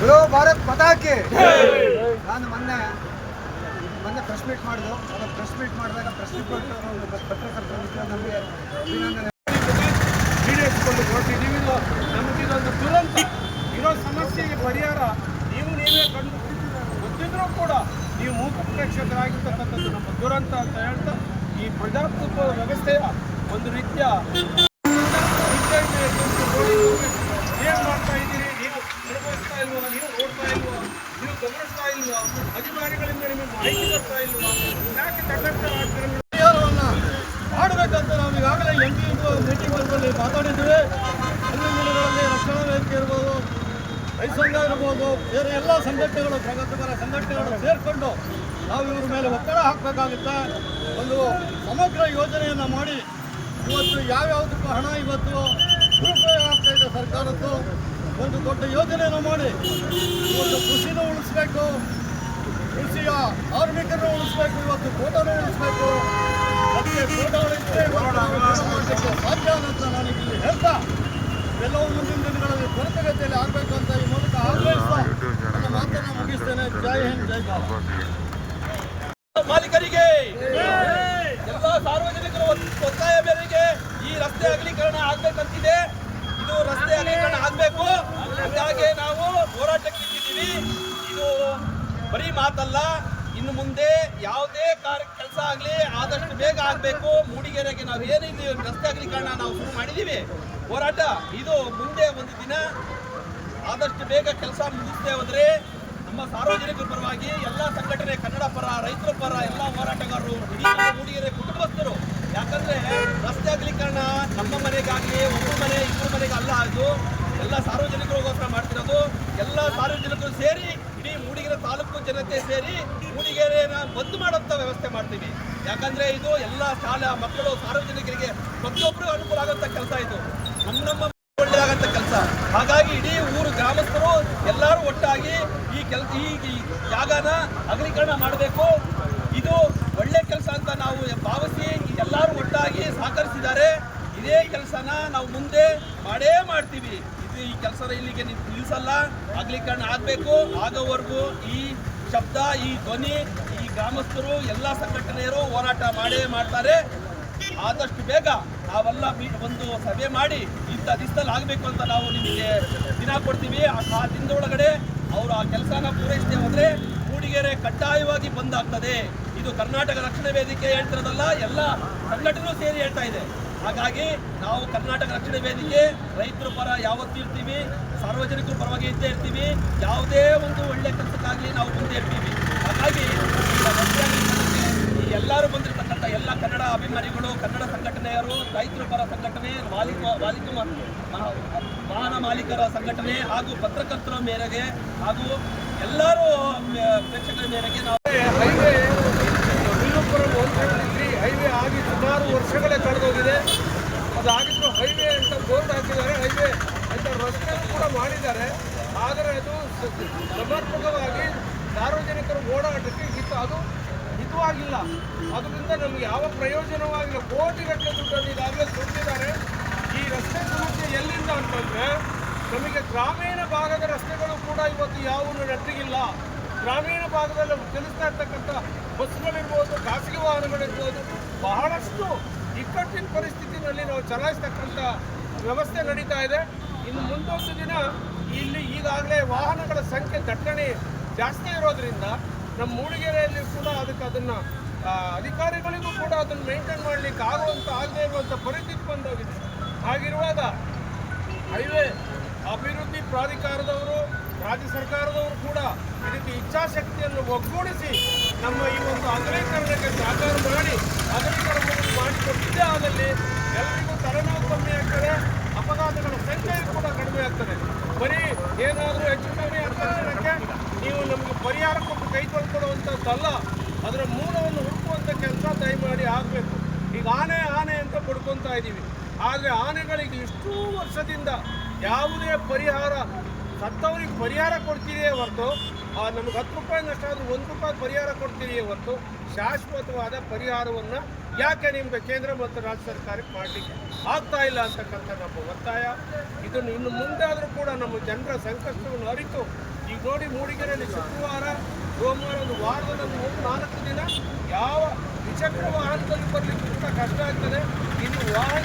Hello Bharat ಪತಾಕೆ. ನಾನು ಮೊನ್ನೆ ಮೊನ್ನೆ ಪ್ರೆಸ್ ಮೀಟ್ ಮಾಡಿದ್ರು ಅವಾಗ ಪ್ರೆಸ್ ಮೀಟ್ ಮಾಡಿದಾಗ ಪ್ರೆಸ್ ಮೀಟ್ ಪತ್ರಕರ್ತರು ಮಿತ್ರ ನಮಗೆ ಈಡೇರಿಸಿಕೊಂಡು ಹೊರಟಿದ್ದೀವಿ. ಇದು ನಮಗಿದೊಂದು ದುರಂತ. ಇರೋ ಸಮಸ್ಯೆಗೆ ಪರಿಹಾರ ನೀವು ನೀವೇ ಕಂಡು ಗೊತ್ತಿದ್ರೂ ಕೂಡ ನೀವು ಮೂಕ ಪ್ರೇಕ್ಷಕರಾಗಿರ್ತಕ್ಕಂಥದ್ದು ನಮ್ಮ ದುರಂತ ಅಂತ ಹೇಳ್ತಾ ಈ ಪ್ರಜಾಪ್ರಭುತ್ವ ವ್ಯವಸ್ಥೆಯ ಒಂದು ರೀತಿಯ ಮೀಟಿಂಗ್ ವರ್ಗದಲ್ಲಿ ಮಾತಾಡಿದ್ದೇವೆ. ದಿನಗಳಲ್ಲಿ ರಕ್ಷಣಾ ವೇದಿಕೆ ಇರ್ಬೋದು ರೈತಸಂಘ ಇರ್ಬೋದು, ಬೇರೆ ಎಲ್ಲ ಸಂಘಟನೆಗಳು, ಪ್ರಗತಿಪರ ಸಂಘಟನೆಗಳು ಸೇರಿಕೊಂಡು ನಾವು ಇವ್ರ ಮೇಲೆ ಒತ್ತಡ ಹಾಕಬೇಕಾಗುತ್ತೆ. ಒಂದು ಸಮಗ್ರ ಯೋಜನೆಯನ್ನು ಮಾಡಿ ಇವತ್ತು ಯಾವ್ಯಾವುದಕ್ಕೂ ಹಣ ಇವತ್ತು ದುರುಪಯೋಗ ಆಗ್ತಾ ಇದೆ ಸರ್ಕಾರದ್ದು. ಒಂದು ದೊಡ್ಡ ಯೋಜನೆಯನ್ನು ಮಾಡಿ ಇವತ್ತು ಕೃಷಿನೂ ಉಳಿಸ್ಬೇಕು, ಕೃಷಿಯ ಕಾರ್ಮಿಕರನ್ನು ಉಳಿಸ್ಬೇಕು, ಇವತ್ತು ತೋಟನೂ ಉಳಿಸ್ಬೇಕು ಮತ್ತೆ ಫೋಟೋಗಳಿದ್ರೆ ಇವತ್ತು ನಾವು ಜೀವನ ಮಾಡಲಿಕ್ಕೆ ಸಾಧ್ಯ ಅಂತ ನಾನು ಇಲ್ಲಿ ಹೇಳ್ತಾ ಎಲ್ಲವೂ ಮುಂದಿನ ದಿನಗಳಲ್ಲಿ ತ್ವರಿತಗತಿಯಲ್ಲಿ ಆಗಬೇಕು ಅಂತ ಈ ಮೂಲಕ ಆಗ್ರಹಿಸ್ತಾ ನನ್ನ ಮಾತನ್ನು ಮುಗಿಸ್ತೇನೆ. ಜೈ ಹಿಂದ್ ಜೈ ಭಾರತ್. ಮಾಲೀಕರಿಗೆ ಎಲ್ಲ ಸಾರ್ವಜನಿಕರ ಒತ್- ಒತ್ತಾಯ ಮೇರೆಗೆ ಈ ರಸ್ತೆ ಅಗಲೀಕರಣ ಆಗ್ಬೇಕಂತಿದೆ. ಇದು ರಸ್ತೆ ಅಗಲೀಕರಣ ಆಗ್ಬೇಕು. ಹಾಗೆ ನಾವು ಹೋರಾಟಕ್ಕೆ ನಿಂತಿದ್ದೀವಿ ಇದು ಬರೀ ಮಾತಲ್ಲ. ಇನ್ನು ಮುಂದೆ ಯಾವುದೇ ಕಾರ್ಯ ಕೆಲಸ ಆಗಲಿ ಆದಷ್ಟು ಬೇಗ ಆಗಬೇಕು. ಮೂಡಿಗೆರೆಗೆ ನಾವು ಏನಿದ್ದು ರಸ್ತೆ ಅಗಲೀಕರಣ ನಾವು ಶುರು ಮಾಡಿದ್ದೀವಿ ಹೋರಾಟ, ಇದು ಮುಂದೆ ಒಂದು ದಿನ. ಆದಷ್ಟು ಬೇಗ ಕೆಲಸ ಮುಗಿಸ್ತೇ ಹೋದರೆ ನಮ್ಮ ಸಾರ್ವಜನಿಕರ ಪರವಾಗಿ ಎಲ್ಲ ಸಂಘಟನೆ, ಕನ್ನಡ ಪರ, ರೈತರ ಪರ, ಎಲ್ಲ ಹೋರಾಟಗಾರರು ಮೂಡಿಗೆರೆ ಕುಟುಂಬಸ್ಥರು. ಯಾಕಂದ್ರೆ ರಸ್ತೆ ಅಗಲೀಕರಣ ನಮ್ಮ ಮನೆಗಾಗಲಿ ಒಬ್ಬರ ಮನೆ ಇಬ್ಬರು ಮನೆಗೆ ಅಲ್ಲ, ಅದು ಎಲ್ಲ ಸಾರ್ವಜನಿಕರಿಗೋಸ್ಕರ ಮಾಡ್ತಿರೋದು. ಎಲ್ಲ ಸಾರ್ವಜನಿಕರು ಸೇರಿ ಮೂಡಿಗೆರೆ ತಾಲೂಕು ಜನತೆ ಸೇರಿ ಮೂಡಿಗೆರೆನ ಬಂದ್ ಮಾಡೋಂಥ ವ್ಯವಸ್ಥೆ ಮಾಡ್ತೀವಿ. ಯಾಕಂದ್ರೆ ಇದು ಎಲ್ಲ ಶಾಲಾ ಮಕ್ಕಳು, ಸಾರ್ವಜನಿಕರಿಗೆ ಪ್ರತಿಯೊಬ್ಬರಿಗೂ ಅನುಕೂಲ ಆಗೋಂಥ ಕೆಲಸ ಇದು. ನಮ್ಮ ನಮ್ಮ ಒಳ್ಳೆಯಾಗಂತ ಕೆಲಸ. ಹಾಗಾಗಿ ಇಡೀ ಊರು ಗ್ರಾಮಸ್ಥರು ಎಲ್ಲರೂ ಒಟ್ಟಾಗಿ ಈ ಕೆಲಸ ಈ ಜಾಗನ ಅಗಲೀಕರಣ ಮಾಡಬೇಕು. ಇದು ಒಳ್ಳೆ ಕೆಲಸ ಅಂತ ನಾವು ಭಾವಿಸಿ ಎಲ್ಲರೂ ಒಟ್ಟಾಗಿ ಸಹಕರಿಸಿದ್ದಾರೆ. ಇದೇ ಕೆಲಸನ ನಾವು ಮುಂದೆ ಮಾಡೇ ಮಾಡ್ತೀವಿ. ಈ ಕೆಲಸ ಇಲ್ಲಿಗೆ ನಿಲ್- ನಿಲ್ಲಿಸಲ್ಲ ಅಗಲೀಕರಣ ಆಗಬೇಕು. ಆಗೋವರೆಗೂ ಈ ಶಬ್ದ, ಈ ಧ್ವನಿ, ಈ ಗ್ರಾಮಸ್ಥರು, ಎಲ್ಲ ಸಂಘಟನೆಯರು ಹೋರಾಟ ಮಾಡೇ ಮಾಡ್ತಾರೆ. ಆದಷ್ಟು ಬೇಗ ನಾವೆಲ್ಲ ಒಂದು ಸಭೆ ಮಾಡಿ ಇಂಥ ದಿವಸದಲ್ಲಿ ಆಗಬೇಕು ಅಂತ ನಾವು ನಿಮಗೆ ದಿನ ಕೊಡ್ತೀವಿ. ಆ ದಿನದೊಳಗಡೆ ಅವರು ಆ ಕೆಲಸನ ಪೂರೈಸ್ತೇವೆ ಹೋದ್ರೆ ಮೂಡಿಗೆರೆ ಕಡ್ಡಾಯವಾಗಿ ಬಂದ್ ಆಗ್ತದೆ ಇದು ಕರ್ನಾಟಕ ರಕ್ಷಣಾ ವೇದಿಕೆ ಹೇಳ್ತಿರೋದಲ್ಲ, ಎಲ್ಲ ಸಂಘಟನೆ ಸೇರಿ ಹೇಳ್ತಾ ಇದೆ. ಹಾಗಾಗಿ ನಾವು ಕರ್ನಾಟಕ ರಕ್ಷಣಾ ವೇದಿಕೆ ರೈತರ ಪರ ಯಾವತ್ತೂ ಇರ್ತೀವಿ, ಸಾರ್ವಜನಿಕರ ಪರವಾಗಿ ಇದ್ದೇ ಇರ್ತೀವಿ, ಯಾವುದೇ ಒಂದು ಒಳ್ಳೆ ಕೆಲಸಕ್ಕಾಗಲಿ ನಾವು ಮುಂದೆ ಇರ್ತೀವಿ. ಹಾಗಾಗಿ ಎಲ್ಲರೂ ಬಂದಿರತಕ್ಕಂಥ ಎಲ್ಲ ಕನ್ನಡ ಅಭಿಮಾನಿಗಳು, ಕನ್ನಡ ಸಂಘಟನೆಯರು, ರೈತರ ಪರ ಸಂಘಟನೆ, ಮಾಲೀಕ ಮಾಲೀಕ ವಾಹನ ಮಾಲೀಕರ ಸಂಘಟನೆ ಹಾಗೂ ಪತ್ರಕರ್ತರ ಮೇರೆಗೆ ಹಾಗೂ ಎಲ್ಲರೂ ಪ್ರೇಕ್ಷಕರ ಮೇರೆಗೆ ನಾವು ಹೈವೇ ಆಗಿ ಸುಮಾರು ವರ್ಷಗಳೇ ಕಳೆದೋಗಿದೆ. ಆಗಿದ್ರು ಹೈವೇ ಅಂತ ಬೋರ್ಡ್ ಹಾಕಿದ್ದಾರೆ. ಹೈವೇ ಅಂತ ರಸ್ತೆ ಕೂಡ ಮಾಡಿದ್ದಾರೆ. ಆದರೆ ಅದು ಸಮರ್ಪಕವಾಗಿ ಸಾರ್ವಜನಿಕರು ಓಡಾಟಕ್ಕೆ ಹಿತ, ಅದು ಹಿತವಾಗಿಲ್ಲ. ಅದರಿಂದ ನಮಗೆ ಯಾವ ಪ್ರಯೋಜನವಾಗಿಲ್ಲ. ಕೋಟಿಗಟ್ಟಲೆ ದುಡ್ಡನ್ನು ಈಗಾಗಲೇ ತುಂಬಿದ್ದಾರೆ ಈ ರಸ್ತೆ ಸಮಸ್ಯೆ ಎಲ್ಲಿಂದ ಅಂತಂದ್ರೆ, ನಮಗೆ ಗ್ರಾಮೀಣ ಭಾಗದ ರಸ್ತೆಗಳು ಕೂಡ ಇವತ್ತು ಯಾವುವು ನೆಟ್ಟಿಗಿಲ್ಲ. ಗ್ರಾಮೀಣ ಭಾಗದಲ್ಲಿ ಚಲಿಸ್ತಾ ಇರ್ತಕ್ಕಂಥ ಬಸ್ಗಳಿರ್ಬೋದು, ಖಾಸಗಿ ವಾಹನಗಳಿರ್ಬೋದು, ಬಹಳಷ್ಟು ಇಕ್ಕಟ್ಟಿನ ಪರಿಸ್ಥಿತಿನಲ್ಲಿ ನಾವು ಚಲಾಯಿಸ್ತಕ್ಕಂಥ ವ್ಯವಸ್ಥೆ ನಡೀತಾ ಇದೆ. ಇನ್ನು ಮುಂದೊಂದು ದಿನ ಇಲ್ಲಿ ಈಗಾಗಲೇ ವಾಹನಗಳ ಸಂಖ್ಯೆ ದಟ್ಟಣೆ ಜಾಸ್ತಿ ಇರೋದ್ರಿಂದ ನಮ್ಮ ಮೂಡಿಗೆರೆಯಲ್ಲಿ ಕೂಡ ಅದಕ್ಕೆ ಅದನ್ನು ಅಧಿಕಾರಿಗಳಿಗೂ ಕೂಡ ಅದನ್ನು ಮೇಂಟೈನ್ ಮಾಡಲಿಕ್ಕೆ ಆಗುವಂಥ ಆಗದೆ ಇರುವಂಥ ಪರಿಸ್ಥಿತಿ ಬಂದೋಗಿದೆ. ಹಾಗಿರುವಾಗ ಹೈವೇ ಅಭಿವೃದ್ಧಿ ಪ್ರಾಧಿಕಾರದವರು ರಾಜ್ಯ ಸರ್ಕಾರದವರು ಕೂಡ ಇದಕ್ಕೆ ಇಚ್ಛಾಶಕ್ತಿಯನ್ನು ಒಗ್ಗೂಡಿಸಿ ನಮ್ಮ ಈ ಒಂದು ಅಗಲೀಕರಣಕ್ಕೆ ಸಹಕಾರ ಮಾಡಿ ಅಗಲೀಕರಣವನ್ನು ಮಾಡಿಕೊಟ್ಟಿದ್ದೇ ಆದಲ್ಲಿ ಎಲ್ಲರಿಗೂ ತಲೆನೋವು ಕಮ್ಮಿ ಆಗ್ತದೆ, ಅಪಘಾತಗಳ ಸಂಖ್ಯೆ ಕೂಡ ಕಡಿಮೆ ಆಗ್ತದೆ. ಬರೀ ಏನಾದರೂ ಹೆಚ್ಚು ಕಮ್ಮಿ ಆಗ್ತದೆ ನೀವು ನಮಗೆ ಪರಿಹಾರ ಕೊಟ್ಟು ಕೈ ತೊಳ್ಕೊಡುವಂಥದ್ದಲ್ಲ, ಅದರ ಮೂಲವನ್ನು ಹುಡುಕುವಂಥ ಕೆಲಸ ದಯಮಾಡಿ ಆಗಬೇಕು. ಈಗ ಆನೆ ಆನೆ ಅಂತ ಪಡ್ಕೊತಾ ಇದ್ದೀವಿ ಆದರೆ ಆನೆಗಳಿಗೆ ಇಷ್ಟೂ ವರ್ಷದಿಂದ ಯಾವುದೇ ಪರಿಹಾರ ಸತ್ತವರಿಗೆ ಪರಿಹಾರ ಕೊಡ್ತೀರಿಯೇ ಹೊರತು ನಮ್ಗೆ ಹತ್ತು ರೂಪಾಯಿ ನಷ್ಟ ಆದ್ರೆ ಒಂದು ರೂಪಾಯಿ ಪರಿಹಾರ ಕೊಡ್ತೀರಿಯೇ ಹೊರತು ಶಾಶ್ವತವಾದ ಪರಿಹಾರವನ್ನು ಯಾಕೆ ನಿಮ್ಗೆ ಕೇಂದ್ರ ಮತ್ತು ರಾಜ್ಯ ಸರ್ಕಾರಕ್ಕೆ ಮಾಡಲಿಕ್ಕೆ ಆಗ್ತಾ ಇಲ್ಲ ಅಂತಕ್ಕಂಥ ನಮ್ಮ ಒತ್ತಾಯ. ಇದನ್ನು ಇನ್ನು ಮುಂದಾದರೂ ಕೂಡ ನಮ್ಮ ಜನರ ಸಂಕಷ್ಟವನ್ನು ಅರಿತು ಈಗ ನೋಡಿ ಮೂಡಿಗೆರೆಯಲ್ಲಿ ಶುಕ್ರವಾರ, ಸೋಮವಾರ ಒಂದು ವಾರದಲ್ಲಿ ಮೂರು, ನಾಲ್ಕು ದಿನ ಯಾವ ದ್ವಿಚಕ್ರ ವಾಹನದಲ್ಲಿ ಬರಲಿಕ್ಕೆ ಕಷ್ಟ ಆಗ್ತದೆ. ಇನ್ನು ವಾಹನ